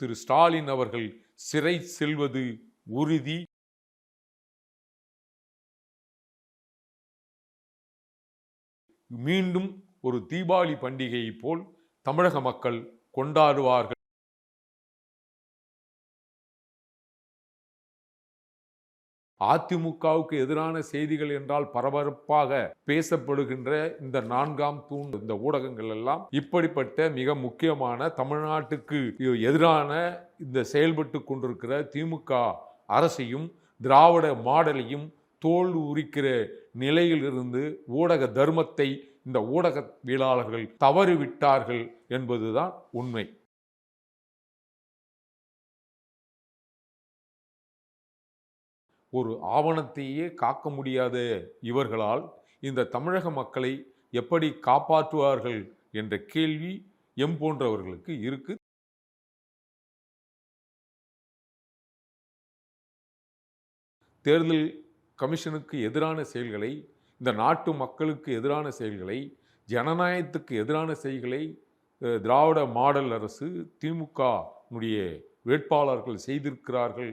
திரு ஸ்டாலின் அவர்கள் சிறை செல்வது உறுதி. மீண்டும் ஒரு தீபாவளி பண்டிகையை போல் தமிழக மக்கள் கொண்டாடுவார்கள். அதிமுகவுக்கு எதிரான செய்திகள் என்றால் பரபரப்பாக பேசப்படுகின்ற இந்த நான்காம் தூண் இந்த ஊடகங்கள் எல்லாம் இப்படிப்பட்ட மிக முக்கியமான தமிழ்நாட்டுக்கு எதிரான இந்த செயல்பட்டு கொண்டிருக்கிற திமுக அரசையும் திராவிட மாடலையும் தோல் உரிக்கிற நிலையிலிருந்து ஊடக தர்மத்தை இந்த ஊடகவியலாளர்கள் தவறிவிட்டார்கள் என்பதுதான் உண்மை. ஒரு ஆவணத்தையே காக்க முடியாத இவர்களால் இந்த தமிழக மக்களை எப்படி காப்பாற்றுவார்கள் என்ற கேள்வி எம் போன்றவர்களுக்கு இருக்கு. தேர்தல் கமிஷனுக்கு எதிரான செயல்களை இந்த நாட்டு மக்களுக்கு எதிரான செயல்களை ஜனநாயகத்துக்கு எதிரான செயல்களை திராவிட மாடல் அரசு திமுகனுடைய வேட்பாளர்கள் செய்திருக்கிறார்கள்.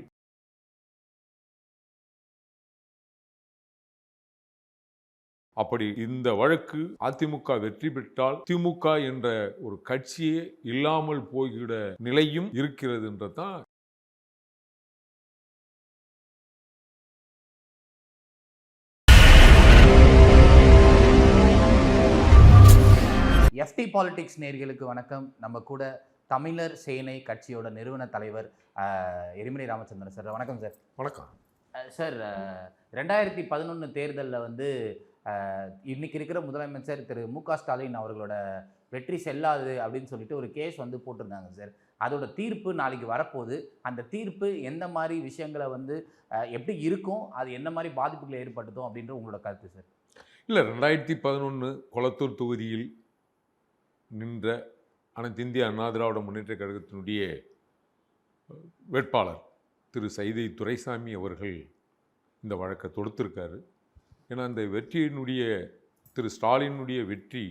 அப்படி இந்த வழக்கு அதிமுக வெற்றி பெற்றால் திமுக என்ற ஒரு கட்சியே இல்லாமல் போகிற நிலையும் இருக்கிறது என்றதான் எஃப்டி பாலிடிக்ஸ் நேர்களுக்கு வணக்கம். நம்ம கூட தமிழர் சேனை கட்சியோட நிறுவன தலைவர் எரிமலை ராமச்சந்திரன் சார். வணக்கம் சார். வணக்கம். சார் ரெண்டாயிரத்தி பதினொன்று தேர்தலில் வந்து இன்றைக்கி இன்னைக்கு இருக்கிற முதலமைச்சர் திரு. மு. க. ஸ்டாலின் அவர்களோட வெற்றி செல்லாது அப்படின்னு சொல்லிட்டு ஒரு கேஸ் வந்து போட்டிருந்தாங்க சார். அதோட தீர்ப்பு நாளைக்கு வரப்போகுது. அந்த தீர்ப்பு எந்த மாதிரி விஷயங்களை வந்து எப்படி இருக்கும் அது என்ன மாதிரி பாதிப்புகளை ஏற்படுத்தும் அப்படின்ற உங்களோட கருத்து சார். இல்லை ரெண்டாயிரத்தி பதினொன்று கொளத்தூர் தொகுதியில் நின்ற அனைத்து இந்திய அண்ணா திராவிட முன்னேற்ற கழகத்தினுடைய வேட்பாளர் திரு. சைதை துரைசாமி அவர்கள் இந்த வழக்கை தொடுத்திருக்காரு. ஏன்னா இந்த வெற்றியினுடைய திரு ஸ்டாலினுடைய வெற்றி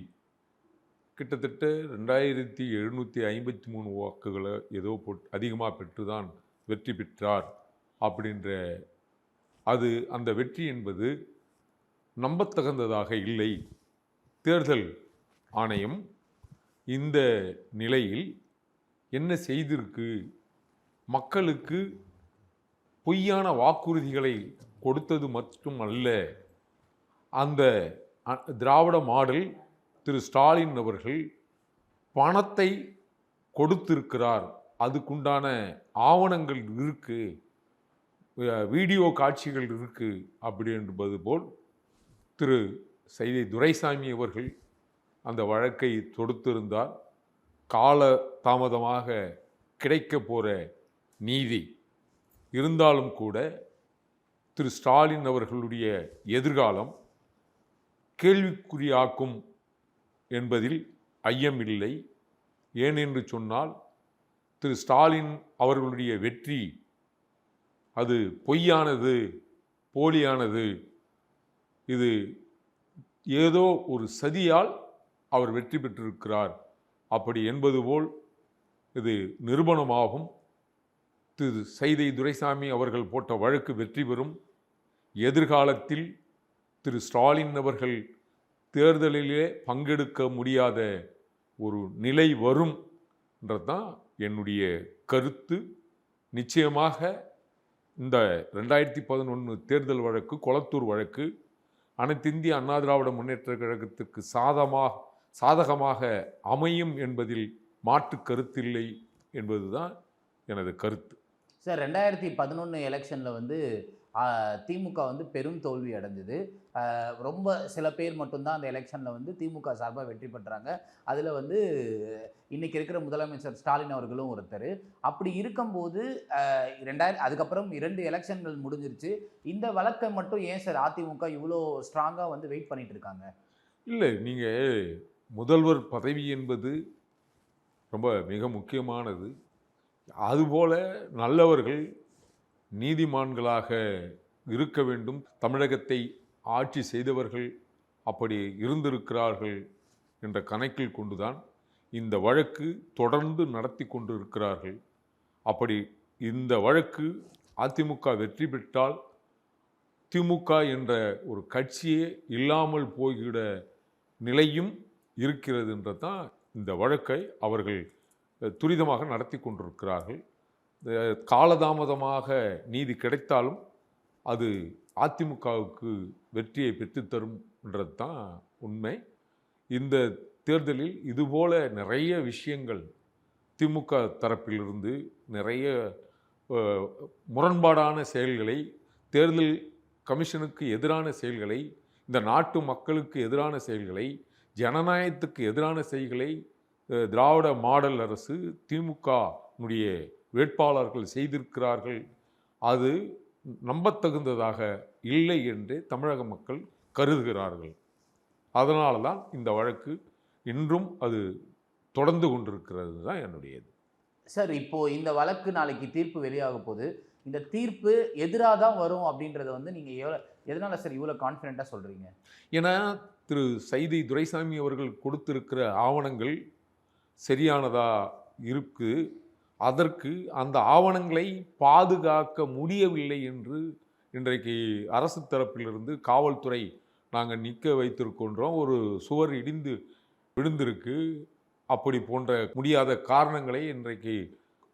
கிட்டத்தட்ட ரெண்டாயிரத்தி எழுநூற்றி ஐம்பத்தி மூணு வாக்குகளை ஏதோ போட்டு அதிகமாக பெற்று தான் வெற்றி பெற்றார் அப்படின்ற அது அந்த வெற்றி என்பது நம்பத்தகுந்ததாக இல்லை. தேர்தல் ஆணையம் இந்த நிலையில் என்ன செய்திருக்கு? மக்களுக்கு பொய்யான வாக்குறுதிகளை கொடுத்தது மட்டும் அல்ல அந்த திராவிட மாடல் திரு ஸ்டாலின் அவர்கள் பணத்தை கொடுத்திருக்கிறார். அதுக்குண்டான ஆவணங்கள் இருக்குது வீடியோ காட்சிகள் இருக்குது அப்படி என்பது போல் திரு செய்தி துரைசாமி அவர்கள் அந்த வழக்கை தொடுத்திருந்தார். கால தாமதமாக கிடைக்க போகிற நீதி இருந்தாலும் கூட திரு ஸ்டாலின் அவர்களுடைய எதிர்காலம் கேள்விக்குறியாக்கும் என்பதில் ஐயமில்லை. ஏனென்று சொன்னால் திரு ஸ்டாலின் அவர்களுடைய வெற்றி அது பொய்யானது போலியானது இது ஏதோ ஒரு சதியால் அவர் வெற்றி பெற்றிருக்கிறார். அப்படி என்பது போல் இது நிரூபணமாகும். திரு சைதை துரைசாமி அவர்கள் போட்ட வழக்கு வெற்றி பெறும். எதிர்காலத்தில் திரு ஸ்டாலின் அவர்கள் தேர்தலிலே பங்கெடுக்க முடியாத ஒரு நிலை வரும் என்றதான் என்னுடைய கருத்து. நிச்சயமாக இந்த ரெண்டாயிரத்தி பதினொன்று தேர்தல் வழக்கு கொளத்தூர் வழக்கு அனைத்து இந்திய அண்ணா திராவிட முன்னேற்ற கழகத்திற்கு சாதமாக சாதகமாக அமையும் என்பதில் மாற்று கருத்தில்லை என்பதுதான் எனது கருத்து. சார் ரெண்டாயிரத்தி பதினொன்று எலெக்ஷனில் வந்து திமுக வந்து பெரும் தோல்வி அடைஞ்சது. ரொம்ப சில பேர் மட்டும்தான் அந்த எலெக்ஷனில் வந்து திமுக சார்பாக வெற்றி பெற்றாங்க. அதில் வந்து இன்றைக்கி இருக்கிற முதலமைச்சர் ஸ்டாலின் அவர்களும் ஒருத்தர். அப்படி இருக்கும்போது ஆஹ், ரெண்டாயிரம் அதுக்கப்புறம் இரண்டு எலெக்ஷன்கள் முடிஞ்சிருச்சு. இந்த வழக்கை மட்டும் ஏன் சார் அதிமுக இவ்வளோ ஸ்ட்ராங்காக வந்து வெயிட் பண்ணிட்டு இருக்காங்க? இல்லை நீங்கள் முதல்வர் பதவி என்பது ரொம்ப மிக முக்கியமானது. அதுபோல் நல்லவர்கள் நீதிமான்களாக இருக்க வேண்டும். தமிழகத்தை ஆட்சி செய்தவர்கள் அப்படி இருந்திருக்கிறார்கள் என்ற கணக்கில் கொண்டுதான் இந்த வழக்கு தொடர்ந்து நடத்தி கொண்டு இருக்கிறார்கள் அப்படி இந்த வழக்கு அதிமுக வெற்றி பெற்றால் திமுக என்ற ஒரு கட்சியே இல்லாமல் போகிற நிலையும் இருக்கிறது என்றதான் இந்த வழக்கை அவர்கள் துரிதமாக நடத்தி கொண்டிருக்கிறார்கள். காலதாமதமாக நீதி கிடைத்தாலும் அது அதிமுகவுக்கு வெற்றியை பெற்றுத்தரும்ன்றது தான் உண்மை. இந்த தேர்தலில் இதுபோல நிறைய விஷயங்கள் திமுக தரப்பிலிருந்து நிறைய முரண்பாடான செயல்களை தேர்தல் கமிஷனுக்கு எதிரான செயல்களை இந்த நாட்டு மக்களுக்கு எதிரான செயல்களை ஜனநாயகத்துக்கு எதிரான செயல்களை திராவிட மாடல் அரசு திமுகனுடைய வேட்பாளர்கள் செய்திருக்கிறார்கள். அது நம்பத்தகுந்ததாக இல்லை என்று தமிழக மக்கள் கருதுகிறார்கள். அதனால தான் இந்த வழக்கு இன்றும் அது தொடர்ந்து கொண்டிருக்கிறது தான் என்னுடையது. சார் இப்போ இந்த வழக்கு நாளைக்கு தீர்ப்பு வெளியாக போகுது. இந்த தீர்ப்பு எதிராக தான் வரும் அப்படின்றத வந்து நீங்க எவ்வளோ எதனால சார் இவ்வளோ கான்ஃபிடென்ட்டாக சொல்றீங்க? ஏன்னா திரு சைதை துரைசாமி அவர்கள் கொடுத்திருக்கிற ஆவணங்கள் சரியானதா இருக்கு. அதற்கு அந்த ஆவணங்களை பாதுகாக்க முடியவில்லை என்று இன்றைக்கு அரசு தரப்பிலிருந்து காவல்துறை நாங்கள் நிற்க வைத்திருக்கின்றோம். ஒரு சுவர் இடிந்து விழுந்திருக்கு. அப்படி போன்ற முடியாத காரணங்களை இன்றைக்கு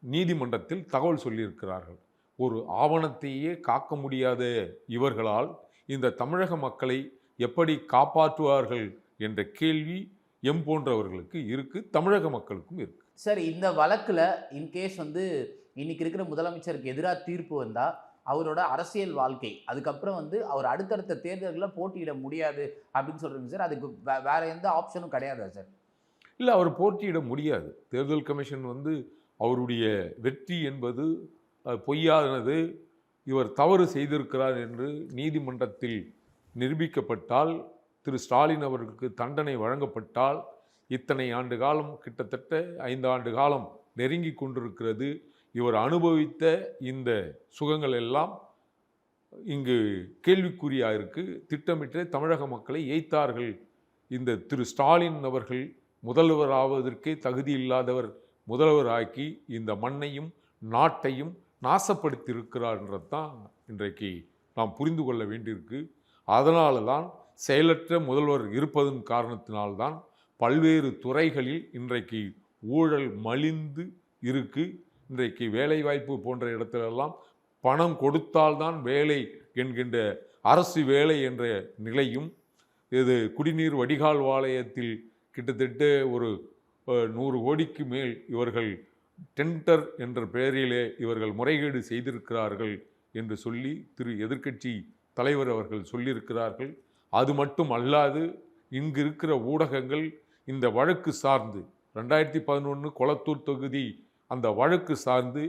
நீதிமன்றத்தில் தகவல் சொல்லியிருக்கிறார்கள். ஒரு ஆவணத்தையே காக்க முடியாத இவர்களால் இந்த தமிழக மக்களை எப்படி காப்பாற்றுவார்கள் என்ற கேள்வி எம் போன்றவர்களுக்கு இருக்குது தமிழக மக்களுக்கும் இருக்குது சார் இந்த வழக்கில் இன்கேஸ் வந்து இன்னைக்கு இருக்கிற முதலமைச்சருக்கு எதிராக தீர்ப்பு வந்தால் அவரோட அரசியல் வாழ்க்கை அதுக்கப்புறம் வந்து அவர் அடுத்தடுத்த தேர்தல்களில் போட்டியிட முடியாது அப்படின்னு சொல்கிறீங்க சார். அதுக்கு வே- வேற எந்த ஆப்ஷனும் கிடையாதா சார்? இல்லை அவர் போட்டியிட முடியாது. தேர்தல் கமிஷன் வந்து அவருடைய வெற்றி என்பது பொய்யானது. இவர் தவறு செய்திருக்கிறார் என்று நீதிமன்றத்தில் நிரூபிக்கப்பட்டால் திரு ஸ்டாலின் அவர்களுக்கு தண்டனை வழங்கப்பட்டால் இத்தனை ஆண்டு காலம் கிட்டத்தட்ட ஐந்து ஆண்டு காலம் நெருங்கி கொண்டிருக்கிறது. இவர் அனுபவித்த இந்த சுகங்கள் எல்லாம் இங்கு கேள்விக்குறியாக இருக்குது திட்டமிட்டு தமிழக மக்களை ஏய்த்தார்கள். இந்த திரு ஸ்டாலின் அவர்கள் முதல்வர் ஆவதற்கே தகுதி இல்லாதவர் முதல்வராக்கி இந்த மண்ணையும் நாட்டையும் நாசப்படுத்தியிருக்கிறார்ன்றது தான் இன்றைக்கு நாம் புரிந்து கொள்ள வேண்டியிருக்கு. அதனால தான் செயலற்ற முதல்வர் இருப்பதன் காரணத்தினால்தான் பல்வேறு துறைகளில் இன்றைக்கு ஊழல் மலிந்து இருக்கு. இன்றைக்கு வேலைவாய்ப்பு போன்ற இடத்திலெல்லாம் பணம் கொடுத்தால்தான் வேலை என்கின்ற அரசு வேலை என்ற நிலையும் இது குடிநீர் வடிகால் வாளையத்தில் கிட்டத்தட்ட ஒரு நூறு கோடிக்கு மேல் இவர்கள் டெண்டர் என்ற பெயரிலே இவர்கள் முறைகேடு செய்திருக்கிறார்கள் என்று சொல்லி திரு எதிர்க்கட்சி தலைவர் அவர்கள் சொல்லியிருக்கிறார்கள். அது மட்டும் அல்லாது இங்கு இருக்கிற ஊடகங்கள் இந்த வழக்கு சார்ந்து ரெண்டாயிரத்தி பதினொன்று கொளத்தூர் தொகுதி அந்த வழக்கு சார்ந்து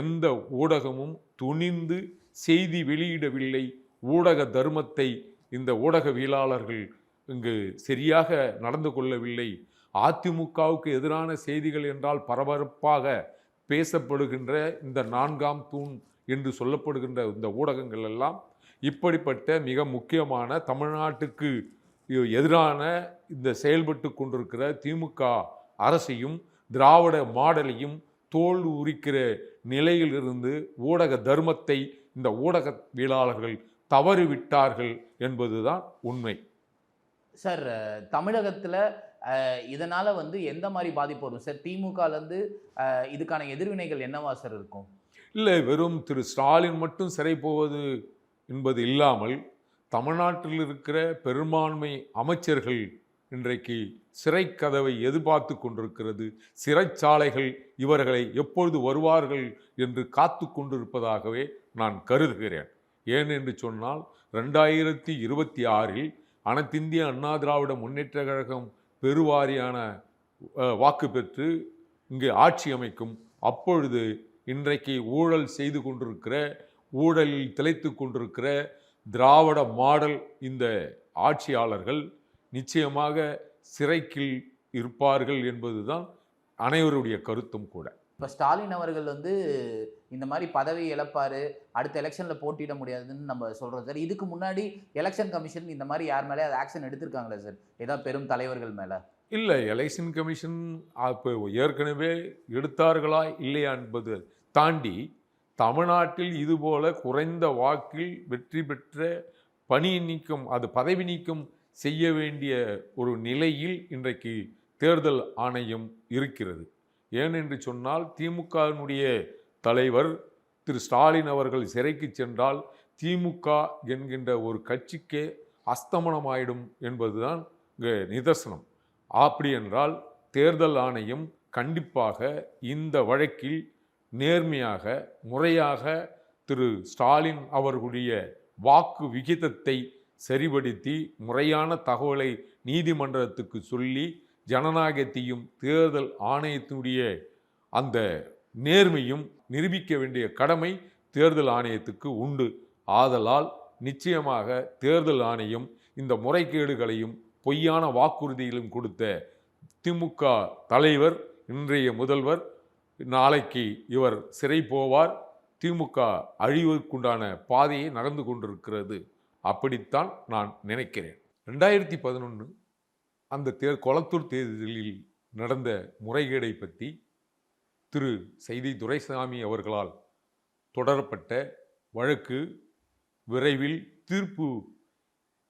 எந்த ஊடகமும் துணிந்து செய்தி வெளியிடவில்லை. ஊடக தர்மத்தை இந்த ஊடகவியலாளர்கள் இங்கு சரியாக நடந்து கொள்ளவில்லை. அதிமுகவுக்கு எதிரான செய்திகள் என்றால் பரபரப்பாக பேசப்படுகின்ற இந்த நான்காம் தூண் என்று சொல்லப்படுகின்ற இந்த ஊடகங்கள் எல்லாம் இப்படிப்பட்ட மிக முக்கியமான தமிழ்நாட்டுக்கு எதிரான இந்த செயல்பட்டு கொண்டிருக்கிற திமுக அரசையும் திராவிட மாடலையும் தோல் உரிக்கிற நிலையிலிருந்து ஊடக தர்மத்தை இந்த ஊடகவியலாளர்கள் தவறிவிட்டார்கள் என்பதுதான் உண்மை. சார் தமிழகத்தில் இதனால் வந்து எந்த மாதிரி பாதிப்பு வரும்? சார் திமுகலேருந்து இதுக்கான எதிர்வினைகள் என்னவா சார் இருக்கும்? இல்லை வெறும் திரு ஸ்டாலின் மட்டும் சிறை போவது என்பது இல்லாமல் தமிழ்நாட்டில் இருக்கிற பெரும்பான்மை அமைச்சர்கள் இன்றைக்கு சிறை கதவை எதிர்பார்த்து கொண்டிருக்கிறது. சிறைச்சாலைகள் இவர்களை எப்பொழுது வருவார்கள் என்று காத்து கொண்டிருப்பதாகவே நான் கருதுகிறேன். ஏன் என்று சொன்னால் ரெண்டாயிரத்தி இருபத்தி ஆறில் அனைத்திந்திய அண்ணா திராவிட முன்னேற்ற கழகம் பெருவாரியான வாக்கு பெற்று இங்கு ஆட்சி அமைக்கும். அப்பொழுது இன்றைக்கு ஊழல் செய்து கொண்டிருக்கிற ஊழலில் திளைத்து கொண்டிருக்கிற திராவிட மாடல் இந்த ஆட்சியாளர்கள் நிச்சயமாக சிறைக்கில் இருப்பார்கள் என்பதுதான் அனைவருடைய கருத்தும் கூட. இப்போ ஸ்டாலின் அவர்கள் வந்து இந்த மாதிரி பதவி இழப்பாரு அடுத்த எலெக்ஷனில் போட்டியிட முடியாதுன்னு நம்ம சொல்கிறோம் சார். இதுக்கு முன்னாடி எலெக்ஷன் கமிஷன் இந்த மாதிரி யார் மேலே அது ஆக்ஷன் எடுத்திருக்காங்களா சார்? ஏதாவது பெரும் தலைவர்கள் மேலே. இல்லை எலெக்ஷன் கமிஷன் அப்போ ஏற்கனவே எடுத்தார்களா இல்லையா என்பது தாண்டி தமிழ்நாட்டில் இதுபோல குறைந்த வாக்கில் வெற்றி பெற்ற பணி நீக்கம் அது பதவி நீக்கம் செய்ய வேண்டிய ஒரு நிலையில் இன்றைக்கு தேர்தல் ஆணையம் இருக்கிறது. ஏனென்று சொன்னால் திமுகவினுடைய தலைவர் திரு. ஸ்டாலின் அவர்கள் சிறைக்கு சென்றால் திமுக என்கின்ற ஒரு கட்சிக்கே அஸ்தமனமாயிடும் என்பதுதான் இங்கே நிதர்சனம். அப்படி என்றால் தேர்தல் ஆணையம் கண்டிப்பாக இந்த வழக்கில் நேர்மையாக முறையாக திரு ஸ்டாலின் அவர்களுடைய வாக்கு விகிதத்தை சரிபடுத்தி முறையான தகவலை நீதிமன்றத்துக்கு சொல்லி ஜனநாயகத்தையும் தேர்தல் ஆணையத்தினுடைய அந்த நேர்மையும் நிரூபிக்க வேண்டிய கடமை தேர்தல் ஆணையத்துக்கு உண்டு. ஆதலால் நிச்சயமாக தேர்தல் ஆணையம் இந்த முறைகேடுகளையும் பொய்யான வாக்குறுதிகளும் கொடுத்த திமுக தலைவர் இன்றைய முதல்வர் நாளைக்கு இவர் சிறை போவார். திமுக அழிவுக்குண்டான பாதையை நடந்து கொண்டிருக்கிறது. அப்படித்தான் நான் நினைக்கிறேன். ரெண்டாயிரத்தி பதினொன்று அந்த தேர் கொளத்தூர் தேர்தலில் நடந்த முறைகேடை பற்றி திரு. செய்தி துரைசாமி அவர்களால் தொடரப்பட்ட வழக்கு விரைவில் தீர்ப்பு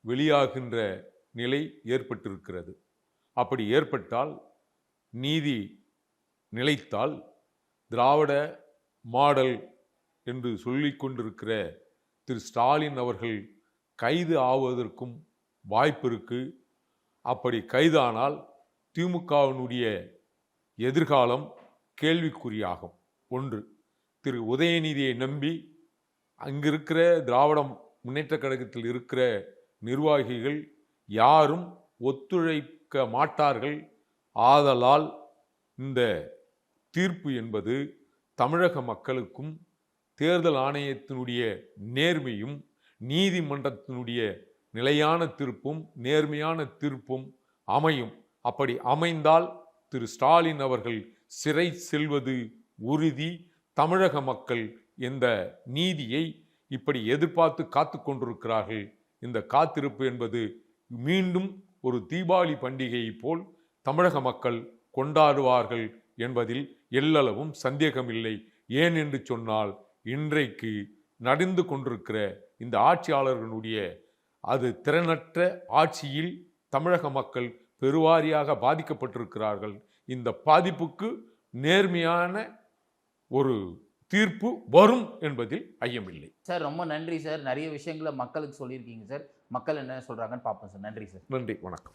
வெளியாகின்ற நிலை ஏற்பட்டிருக்கிறது. அப்படி ஏற்பட்டால் நீதி நிலைத்தால் திராவிட மாடல் என்று சொல்லிக்கொண்டிருக்கிற திரு ஸ்டாலின் அவர்கள் கைது ஆவதற்கும் வாய்ப்பு இருக்கு. அப்படி கைதானால் திமுகவினுடைய எதிர்காலம் கேள்விக்குறியாகும். ஒன்று திரு உதயநிதியை நம்பி அங்கிருக்கிற திராவிடம் முன்னேற்ற கழகத்தில் இருக்கிற நிர்வாகிகள் யாரும் ஒத்துழைக்க மாட்டார்கள். ஆதலால் இந்த தீர்ப்பு என்பது தமிழக மக்களுக்கும் தேர்தல் ஆணையத்தினுடைய நேர்மையும் நீதிமன்றத்தினுடைய நிலையான தீர்ப்பும் நேர்மையான தீர்ப்பும் அமையும். அப்படி அமைந்தால் திரு ஸ்டாலின் அவர்கள் சிறை செல்வது உறுதி. தமிழக மக்கள் இந்த நீதியை இப்படி எதிர்பார்த்து காத்து கொண்டிருக்கிறார்கள்? இந்த காத்திருப்பு என்பது மீண்டும் ஒரு தீபாவளி பண்டிகையை போல் தமிழக மக்கள் கொண்டாடுவார்கள் என்பதில் எல்லளவும் சந்தேகமில்லை. ஏன் என்று சொன்னால் இன்றைக்கு நடந்து கொண்டிருக்கிற இந்த ஆட்சியாளர்களுடைய அது திறனற்ற ஆட்சியில் தமிழக மக்கள் பெருவாரியாக பாதிக்கப்பட்டிருக்கிறார்கள். இந்த பாதிப்புக்கு நேர்மையான ஒரு தீர்ப்பு வரும் என்பதில் ஐயமில்லை. சார் ரொம்ப நன்றி சார். நிறைய விஷயங்களை மக்களுக்கு சொல்லியிருக்கீங்க சார். மக்கள் என்ன சொல்கிறாங்கன்னு பார்ப்போம் சார். நன்றி சார். நன்றி. வணக்கம்.